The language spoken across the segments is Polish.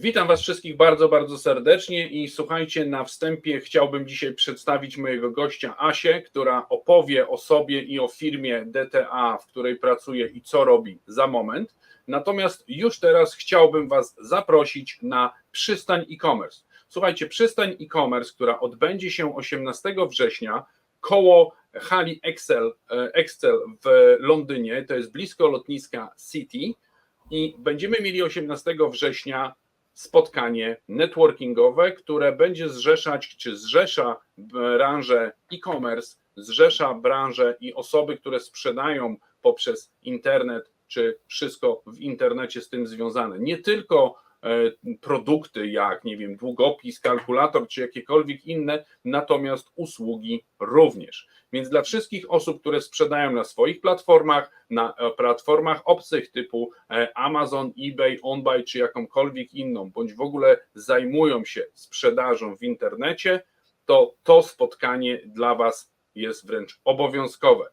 Witam Was wszystkich bardzo, bardzo serdecznie i słuchajcie, na wstępie chciałbym dzisiaj przedstawić mojego gościa Asię, która opowie o sobie i o firmie DTA, w której pracuje i co robi za moment. Natomiast już teraz chciałbym Was zaprosić na przystań e-commerce. Słuchajcie, przystań e-commerce, która odbędzie się 18 września koło hali Excel, e, Excel w Londynie, to jest blisko lotniska City i będziemy mieli 18 września spotkanie networkingowe, które będzie zrzeszać, czy zrzesza branżę e-commerce, zrzesza branżę i osoby, które sprzedają poprzez internet, czy wszystko w internecie z tym związane. Nie tylko produkty jak, nie wiem, długopis, kalkulator, czy jakiekolwiek inne, natomiast usługi również. Więc dla wszystkich osób, które sprzedają na swoich platformach, na e, platformach obcych typu e, Amazon, eBay, OnBuy czy jakąkolwiek inną, bądź w ogóle zajmują się sprzedażą w internecie, to to spotkanie dla Was jest wręcz obowiązkowe.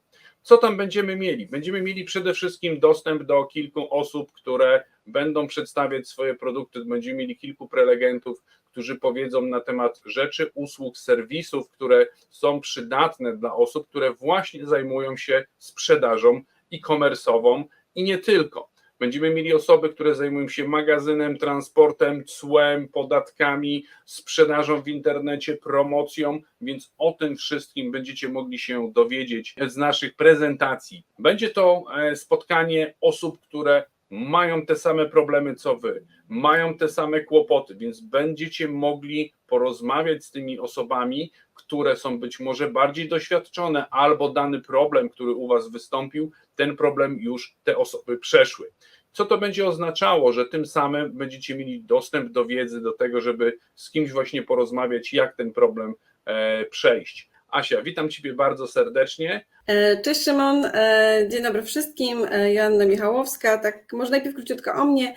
Co tam będziemy mieli? Będziemy mieli przede wszystkim dostęp do kilku osób, które będą przedstawiać swoje produkty. Będziemy mieli kilku prelegentów, którzy powiedzą na temat rzeczy, usług, serwisów, które są przydatne dla osób, które właśnie zajmują się sprzedażą e-commerce'ową i nie tylko. Będziemy mieli osoby, które zajmują się magazynem, transportem, cłem, podatkami, sprzedażą w internecie, promocją, więc o tym wszystkim będziecie mogli się dowiedzieć z naszych prezentacji. Będzie to e, spotkanie osób, które mają te same problemy co wy, mają te same kłopoty, więc będziecie mogli porozmawiać z tymi osobami, które są być może bardziej doświadczone, albo dany problem, który u was wystąpił, ten problem już te osoby przeszły. Co to będzie oznaczało, że tym samym będziecie mieli dostęp do wiedzy, do tego, żeby z kimś właśnie porozmawiać, jak ten problem e, przejść. Asia, witam Ciebie bardzo serdecznie. E, Cześć Szymon, E, dzień dobry wszystkim. E, Joanna Michałowska. Tak, może najpierw króciutko o mnie.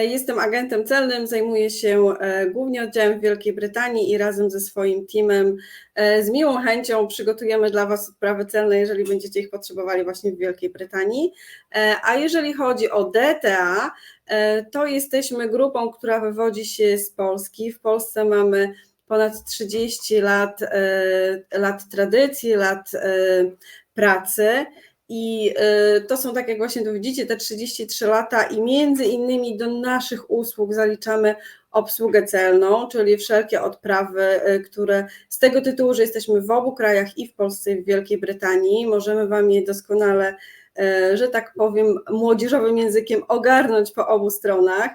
Jestem agentem celnym, zajmuję się głównie oddziałem w Wielkiej Brytanii i razem ze swoim teamem z miłą chęcią przygotujemy dla Was odprawy celne, jeżeli będziecie ich potrzebowali właśnie w Wielkiej Brytanii. A jeżeli chodzi o DTA, to jesteśmy grupą, która wywodzi się z Polski. W Polsce mamy ponad 30 lat, e, lat tradycji, lat e, pracy. I e, to są, tak jak właśnie tu widzicie, te 33 lata, i między innymi do naszych usług zaliczamy obsługę celną, czyli wszelkie odprawy, które z tego tytułu, że jesteśmy w obu krajach i w Polsce, i w Wielkiej Brytanii, możemy Wam je doskonale, że tak powiem, młodzieżowym językiem ogarnąć po obu stronach,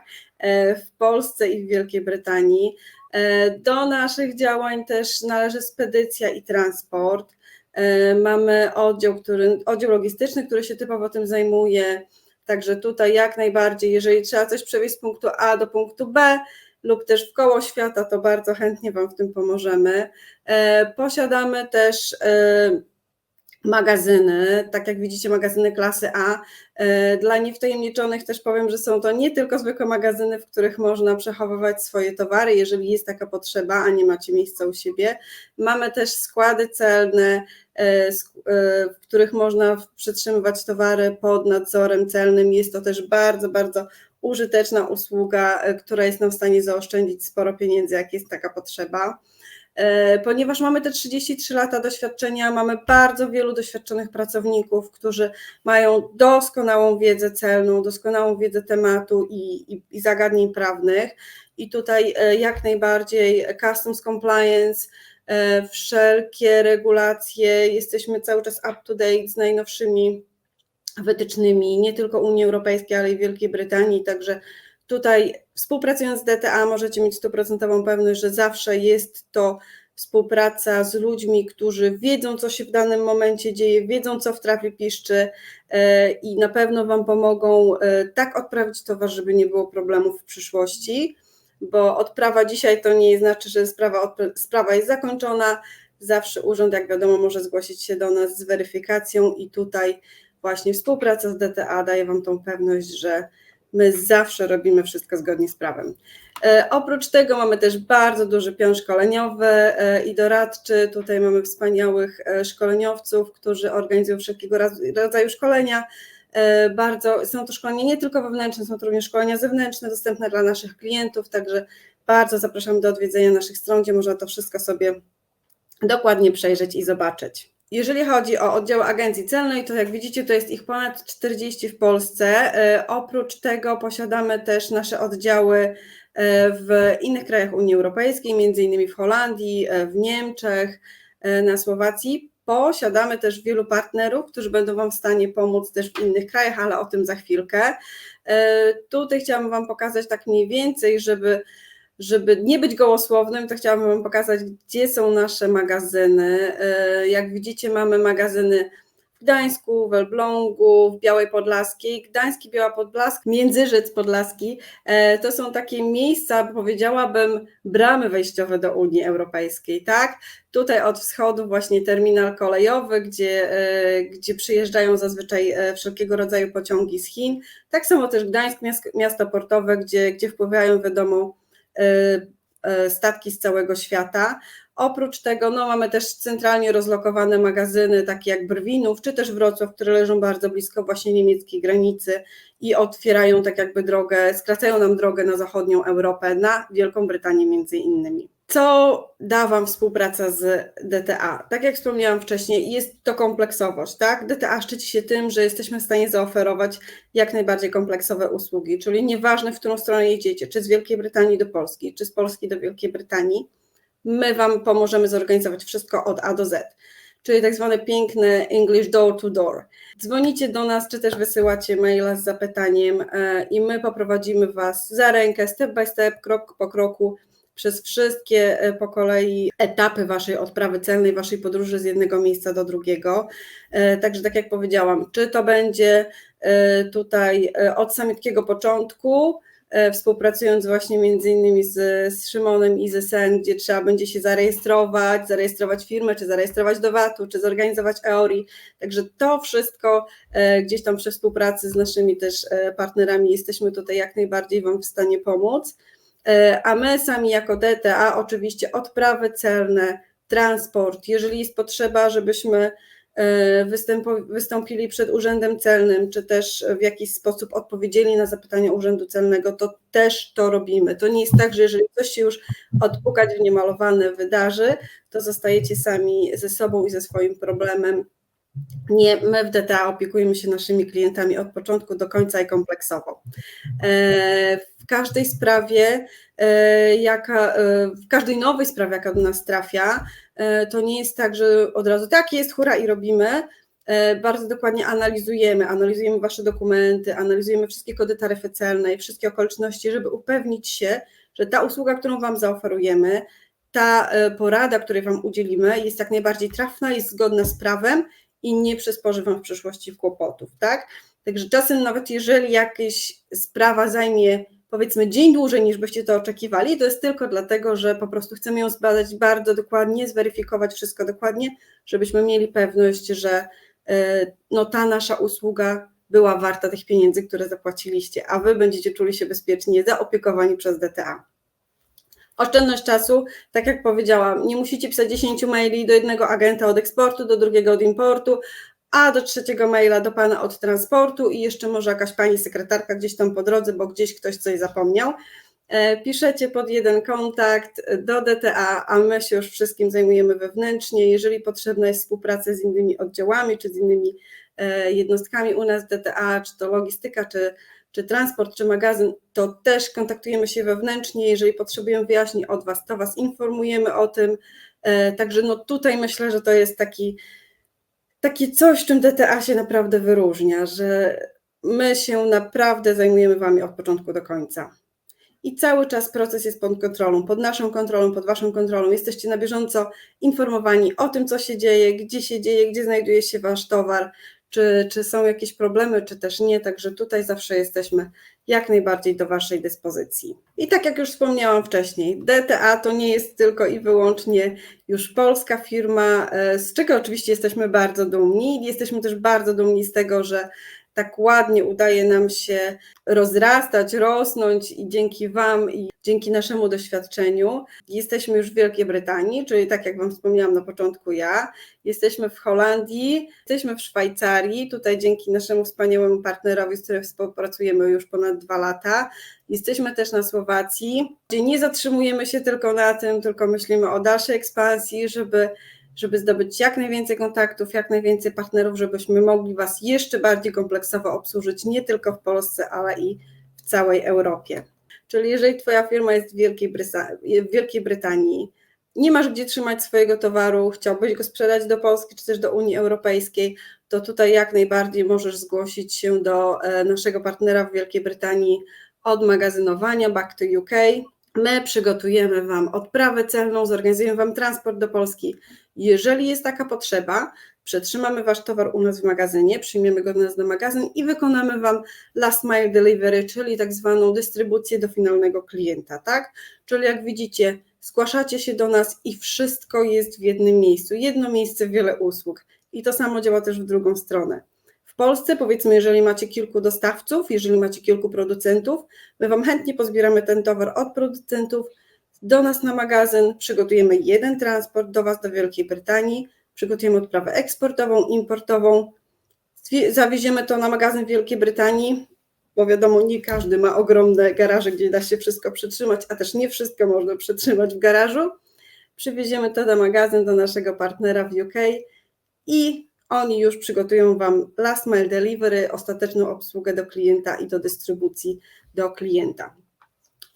w Polsce i w Wielkiej Brytanii. E, Do naszych działań też należy spedycja i transport. E, Mamy oddział, który, oddział logistyczny, który się typowo tym zajmuje. Także tutaj jak najbardziej, jeżeli trzeba coś przewieźć z punktu A do punktu B lub też w koło świata, to bardzo chętnie Wam w tym pomożemy. E, Posiadamy też magazyny, tak jak widzicie, magazyny klasy A. E, Dla niewtajemniczonych też powiem, że są to nie tylko zwykłe magazyny, w których można przechowywać swoje towary, jeżeli jest taka potrzeba, a nie macie miejsca u siebie. Mamy też składy celne, e, e, w których można przetrzymywać towary pod nadzorem celnym. Jest to też bardzo, bardzo użyteczna usługa, która jest nam w stanie zaoszczędzić sporo pieniędzy, jak jest taka potrzeba. E, Ponieważ mamy te 33 lata doświadczenia, mamy bardzo wielu doświadczonych pracowników, którzy mają doskonałą wiedzę celną, doskonałą wiedzę tematu i, i, i zagadnień prawnych. I tutaj e, jak najbardziej Customs Compliance, e, wszelkie regulacje, jesteśmy cały czas up to date z najnowszymi wytycznymi, nie tylko Unii Europejskiej, ale i Wielkiej Brytanii. Także tutaj współpracując z DTA możecie mieć stuprocentową pewność, że zawsze jest to współpraca z ludźmi, którzy wiedzą, co się w danym momencie dzieje, wiedzą, co w trawie piszczy e, i na pewno Wam pomogą e, tak odprawić towar, żeby nie było problemów w przyszłości, bo odprawa dzisiaj to nie znaczy, że sprawa, sprawa jest zakończona. Zawsze urząd, jak wiadomo, może zgłosić się do nas z weryfikacją i tutaj właśnie współpraca z DTA daje Wam tą pewność, że my zawsze robimy wszystko zgodnie z prawem. E, oprócz tego mamy też bardzo duży pion szkoleniowy e, i doradczy. Tutaj mamy wspaniałych e, szkoleniowców, którzy organizują wszelkiego rodzaju szkolenia Bardzo są to szkolenia nie tylko wewnętrzne, są to również szkolenia zewnętrzne dostępne dla naszych klientów, także bardzo zapraszam do odwiedzenia naszych stron, gdzie można to wszystko sobie dokładnie przejrzeć i zobaczyć. Jeżeli chodzi o oddziały agencji celnej, to jak widzicie, to jest ich ponad 40 w Polsce. E, Oprócz tego posiadamy też nasze oddziały e, w innych krajach Unii Europejskiej, między innymi w Holandii, e, w Niemczech, na Słowacji. Posiadamy też wielu partnerów, którzy będą Wam w stanie pomóc też w innych krajach, ale o tym za chwilkę. Tutaj chciałam Wam pokazać tak mniej więcej, żeby żeby nie być gołosłownym, to chciałabym Wam pokazać, gdzie są nasze magazyny. E, Jak widzicie, mamy magazyny w Gdańsku, w Elblągu, w Białej Podlaskiej. Gdański, Biała Podlask, Międzyrzec Podlaski e, to są takie miejsca, powiedziałabym, bramy wejściowe do Unii Europejskiej, tak? Tutaj od wschodu właśnie terminal kolejowy, gdzie, e, gdzie przyjeżdżają zazwyczaj wszelkiego rodzaju pociągi z Chin. Tak samo też Gdańsk, miast- miasto portowe, gdzie, gdzie wpływają, wiadomo, statki z całego świata. Oprócz tego no, mamy też centralnie rozlokowane magazyny, takie jak Brwinów, czy też Wrocław, które leżą bardzo blisko właśnie niemieckiej granicy i otwierają tak jakby drogę, skracają nam drogę na zachodnią Europę, na Wielką Brytanię między innymi. Co da Wam współpraca z DTA? Tak jak wspomniałam wcześniej, jest to kompleksowość, tak? DTA szczyci się tym, że jesteśmy w stanie zaoferować jak najbardziej kompleksowe usługi, czyli nieważne, w którą stronę jedziecie, czy z Wielkiej Brytanii do Polski, czy z Polski do Wielkiej Brytanii, my Wam pomożemy zorganizować wszystko od A do Z, czyli tak zwane piękne English door to door. Dzwonicie do nas, czy też wysyłacie maila z zapytaniem e, i my poprowadzimy Was za rękę, step by step, krok po kroku, przez wszystkie e, po kolei etapy Waszej odprawy celnej, Waszej podróży z jednego miejsca do drugiego. E, Także tak jak powiedziałam, czy to będzie e, tutaj od samego początku, współpracując właśnie między innymi z, z Szymonem i ze SEN, gdzie trzeba będzie się zarejestrować, zarejestrować firmę, czy zarejestrować do VAT-u, czy zorganizować EORI. Także to wszystko gdzieś tam przy współpracy z naszymi też partnerami jesteśmy tutaj jak najbardziej Wam w stanie pomóc. E, A my sami jako DTA oczywiście odprawy celne, transport, jeżeli jest potrzeba, żebyśmy e, wystąpili przed Urzędem Celnym, czy też w jakiś sposób odpowiedzieli na zapytania Urzędu Celnego, to też to robimy. To nie jest tak, że jeżeli coś się już odpukać w niemalowane wydarzy, to zostajecie sami ze sobą i ze swoim problemem. Nie, my w DTA opiekujemy się naszymi klientami od początku do końca i kompleksowo. W każdej sprawie, e, jaka, e, w każdej nowej sprawie, jaka do nas trafia, e, to nie jest tak, że od razu tak jest, hura i robimy. Bardzo dokładnie analizujemy, analizujemy Wasze dokumenty, analizujemy wszystkie kody taryfy celnej, wszystkie okoliczności, żeby upewnić się, że ta usługa, którą Wam zaoferujemy, ta porada, której Wam udzielimy, jest jak najbardziej trafna, jest zgodna z prawem i nie przysporzy Wam w przyszłości kłopotów, tak? Także czasem nawet jeżeli jakaś sprawa zajmie powiedzmy dzień dłużej niż byście to oczekiwali, to jest tylko dlatego, że po prostu chcemy ją zbadać bardzo dokładnie, zweryfikować wszystko dokładnie, żebyśmy mieli pewność, że e, no, ta nasza usługa była warta tych pieniędzy, które zapłaciliście, a Wy będziecie czuli się bezpiecznie zaopiekowani przez DTA. Oszczędność czasu, tak jak powiedziałam, nie musicie pisać 10 maili do jednego agenta od eksportu, do drugiego od importu, a do trzeciego maila do pana od transportu i jeszcze może jakaś pani sekretarka gdzieś tam po drodze, bo gdzieś ktoś coś zapomniał. E, Piszecie pod jeden kontakt do DTA, a my się już wszystkim zajmujemy wewnętrznie. Jeżeli potrzebna jest współpraca z innymi oddziałami czy z innymi e, jednostkami u nas DTA, czy to logistyka, czy, czy transport, czy magazyn, to też kontaktujemy się wewnętrznie. Jeżeli potrzebujemy wyjaśnień od Was, to Was informujemy o tym. E, Także no tutaj myślę, że to jest taki takie coś, czym DTA się naprawdę wyróżnia, że my się naprawdę zajmujemy Wami od początku do końca. I cały czas proces jest pod kontrolą, pod naszą kontrolą, pod Waszą kontrolą. Jesteście na bieżąco informowani o tym, co się dzieje, gdzie się dzieje, gdzie znajduje się Wasz towar, czy, czy są jakieś problemy, czy też nie. Także tutaj zawsze jesteśmy jak najbardziej do Waszej dyspozycji. I tak jak już wspomniałam wcześniej, DTA to nie jest tylko i wyłącznie już polska firma, e, z czego oczywiście jesteśmy bardzo dumni. Jesteśmy też bardzo dumni z tego, że tak ładnie udaje nam się rozrastać, rosnąć i dzięki Wam i dzięki naszemu doświadczeniu jesteśmy już w Wielkiej Brytanii, czyli tak jak Wam wspomniałam na początku ja, jesteśmy w Holandii, jesteśmy w Szwajcarii, tutaj dzięki naszemu wspaniałemu partnerowi, z którym współpracujemy już ponad dwa lata, jesteśmy też na Słowacji, gdzie nie zatrzymujemy się tylko na tym, tylko myślimy o dalszej ekspansji, żeby żeby zdobyć jak najwięcej kontaktów, jak najwięcej partnerów, żebyśmy mogli Was jeszcze bardziej kompleksowo obsłużyć, nie tylko w Polsce, ale i w całej Europie. Czyli jeżeli Twoja firma jest w Wielkiej, w Wielkiej Brytanii, nie masz gdzie trzymać swojego towaru, chciałbyś go sprzedać do Polski czy też do Unii Europejskiej, to tutaj jak najbardziej możesz zgłosić się do e, naszego partnera w Wielkiej Brytanii od magazynowania Back to UK. My przygotujemy Wam odprawę celną, zorganizujemy Wam transport do Polski. Jeżeli jest taka potrzeba, przetrzymamy Wasz towar u nas w magazynie, przyjmiemy go do nas do magazyn i wykonamy Wam last mile delivery, czyli tak zwaną dystrybucję do finalnego klienta, tak? Czyli jak widzicie, zgłaszacie się do nas i wszystko jest w jednym miejscu. Jedno miejsce, wiele usług. I to samo działa też w drugą stronę. Polsce, powiedzmy, jeżeli macie kilku dostawców, jeżeli macie kilku producentów, my Wam chętnie pozbieramy ten towar od producentów do nas na magazyn, przygotujemy jeden transport do Was do Wielkiej Brytanii, przygotujemy odprawę eksportową, importową, zawieziemy to na magazyn w Wielkiej Brytanii, bo wiadomo, nie każdy ma ogromne garaże, gdzie da się wszystko przytrzymać, a też nie wszystko można przytrzymać w garażu. Przywieziemy to na magazyn do naszego partnera w UK i oni już przygotują Wam last mile delivery, ostateczną obsługę do klienta i do dystrybucji do klienta.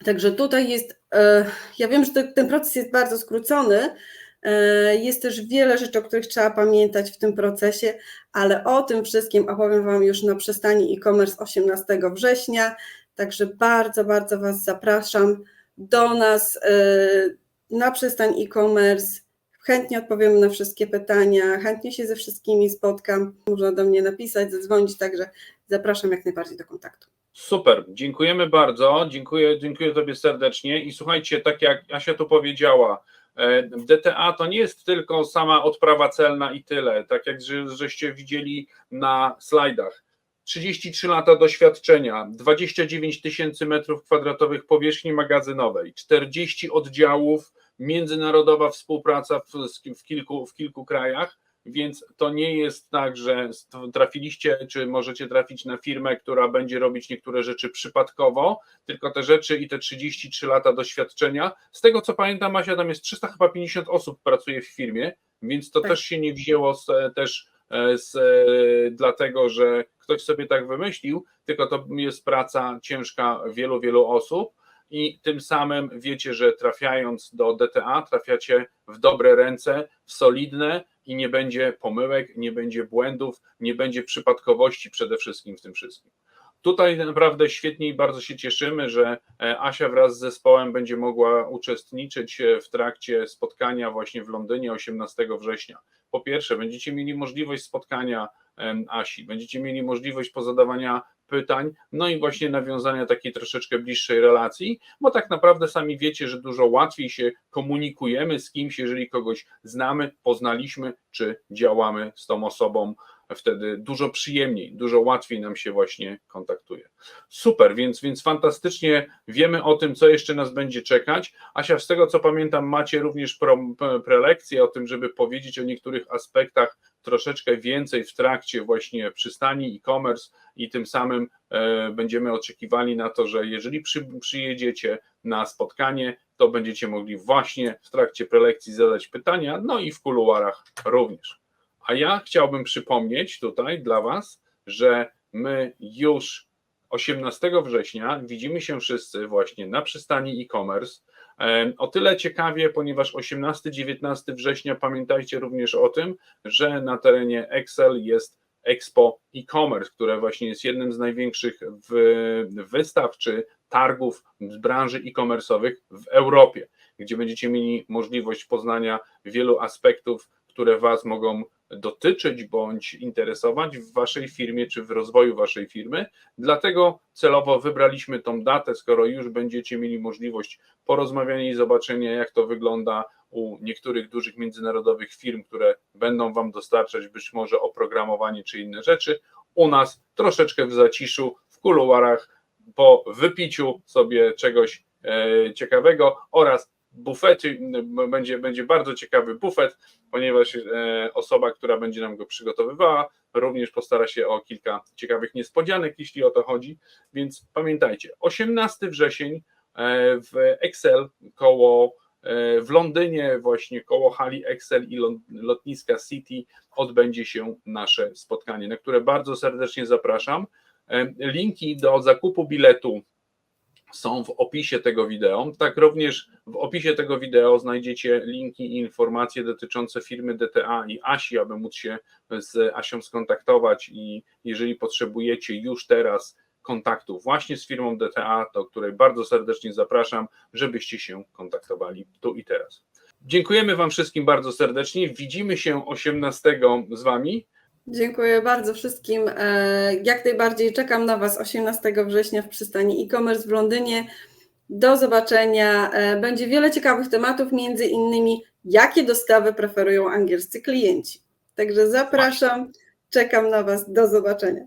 Także tutaj jest, e, ja wiem, że ten proces jest bardzo skrócony, e, jest też wiele rzeczy, o których trzeba pamiętać w tym procesie, ale o tym wszystkim opowiem Wam już na przystani e-commerce 18 września, także bardzo, bardzo Was zapraszam do nas e, na przystań e-commerce. Chętnie odpowiem na wszystkie pytania, chętnie się ze wszystkimi spotkam. Można do mnie napisać, zadzwonić, także zapraszam jak najbardziej do kontaktu. Super, dziękujemy bardzo, dziękuję, dziękuję Tobie serdecznie i słuchajcie, tak jak Asia tu powiedziała, e, DTA to nie jest tylko sama odprawa celna i tyle, tak jak że, żeście widzieli na slajdach. 33 lata doświadczenia, 29 tysięcy metrów kwadratowych powierzchni magazynowej, 40 oddziałów, międzynarodowa współpraca w, w, kilku, w kilku krajach, więc to nie jest tak, że trafiliście, czy możecie trafić na firmę, która będzie robić niektóre rzeczy przypadkowo, tylko te rzeczy i te 33 lata doświadczenia. Z tego co pamiętam, Asia, tam jest 300 chyba 50 osób pracuje w firmie, więc to Tak. też się nie wzięło z, też e, z, dlatego, że ktoś sobie tak wymyślił, tylko to jest praca ciężka wielu, wielu osób i tym samym wiecie, że trafiając do DTA, trafiacie w dobre ręce, w solidne i nie będzie pomyłek, nie będzie błędów, nie będzie przypadkowości przede wszystkim w tym wszystkim. Tutaj naprawdę świetnie i bardzo się cieszymy, że e, Asia wraz z zespołem będzie mogła uczestniczyć e, w trakcie spotkania właśnie w Londynie 18 września. Po pierwsze, będziecie mieli możliwość spotkania Asi, będziecie mieli możliwość pozadawania pytań, no i właśnie nawiązania takiej troszeczkę bliższej relacji, bo tak naprawdę sami wiecie, że dużo łatwiej się komunikujemy z kimś, jeżeli kogoś znamy, poznaliśmy, czy działamy z tą osobą, wtedy dużo przyjemniej, dużo łatwiej nam się właśnie kontaktuje. Super, więc, więc fantastycznie wiemy o tym, co jeszcze nas będzie czekać. Asia, z tego co pamiętam, macie również prelekcję o tym, żeby powiedzieć o niektórych aspektach troszeczkę więcej w trakcie właśnie przystani e-commerce i tym samym e, będziemy oczekiwali na to, że jeżeli przy, przyjedziecie na spotkanie, to będziecie mogli właśnie w trakcie prelekcji zadać pytania, no i w kuluarach również. A ja chciałbym przypomnieć tutaj dla Was, że my już 18 września widzimy się wszyscy właśnie na przystani e-commerce. O tyle ciekawie, ponieważ 18-19 września pamiętajcie również o tym, że na terenie Excel jest Expo e-commerce, które właśnie jest jednym z największych wystaw czy targów z branży e-commerce'owych w Europie, gdzie będziecie mieli możliwość poznania wielu aspektów, które Was mogą dotyczyć bądź interesować w Waszej firmie czy w rozwoju Waszej firmy. Dlatego celowo wybraliśmy tą datę, skoro już będziecie mieli możliwość porozmawiania i zobaczenia, jak to wygląda u niektórych dużych międzynarodowych firm, które będą Wam dostarczać być może oprogramowanie czy inne rzeczy. u nas troszeczkę w zaciszu, w kuluarach, po wypiciu sobie czegoś e, ciekawego oraz bufety, będzie, będzie bardzo ciekawy bufet, ponieważ e, osoba, która będzie nam go przygotowywała, również postara się o kilka ciekawych niespodzianek, jeśli o to chodzi, więc pamiętajcie, 18 wrzesień e, w Excel koło e, w Londynie, właśnie koło hali Excel i lotniska City odbędzie się nasze spotkanie, na które bardzo serdecznie zapraszam. Linki do zakupu biletu są w opisie tego wideo. Tak również w opisie tego wideo znajdziecie linki i informacje dotyczące firmy DTA i ASI, aby móc się z Asią skontaktować i jeżeli potrzebujecie już teraz kontaktu właśnie z firmą DTA, do której bardzo serdecznie zapraszam, żebyście się kontaktowali tu i teraz. Dziękujemy Wam wszystkim bardzo serdecznie. Widzimy się 18 z Wami. Dziękuję bardzo wszystkim. E, Jak najbardziej czekam na Was 18 września w przystani e-commerce w Londynie. Do zobaczenia. E, Będzie wiele ciekawych tematów, między innymi jakie dostawy preferują angielscy klienci. Także zapraszam, czekam na Was. Do zobaczenia.